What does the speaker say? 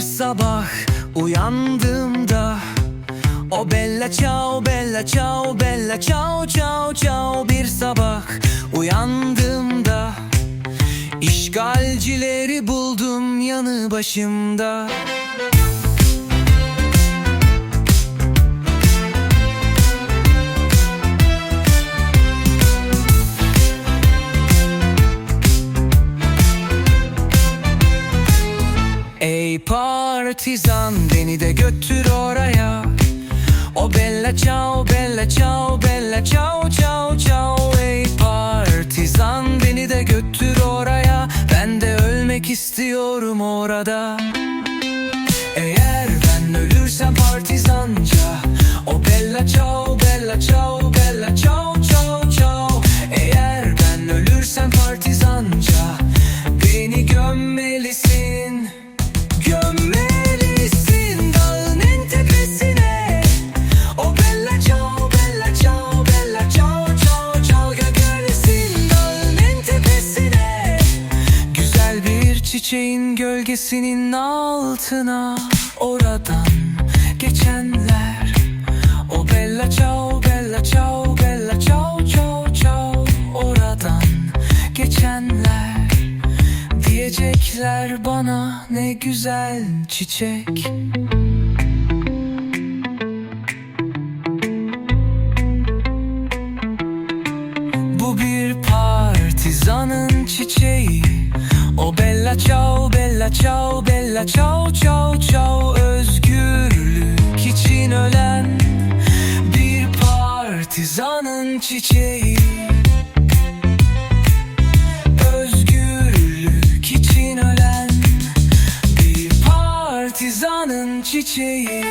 sabah uyandığımda O bella ciao bella ciao bella ciao ciao ciao. Bir sabah uyandığımda İşgalcileri buldum yanı başımda Partizan beni de götür oraya. O bella ciao bella ciao bella ciao ciao ciao Ey partizan beni de götür oraya. Ben de ölmek istiyorum orada. Eğer ben ölürsem partizanca çiçeğin gölgesinin altına. Oradan geçenler O bella ciao bella ciao bella ciao ciao ciao. Oradan geçenler Diyecekler bana ne güzel çiçek. Bu bir partizanın çiçeği bella ciao bella ciao ciao ciao Özgürlük için ölen Bir partizanın çiçeği. Özgürlük için ölen Bir partizanın çiçeği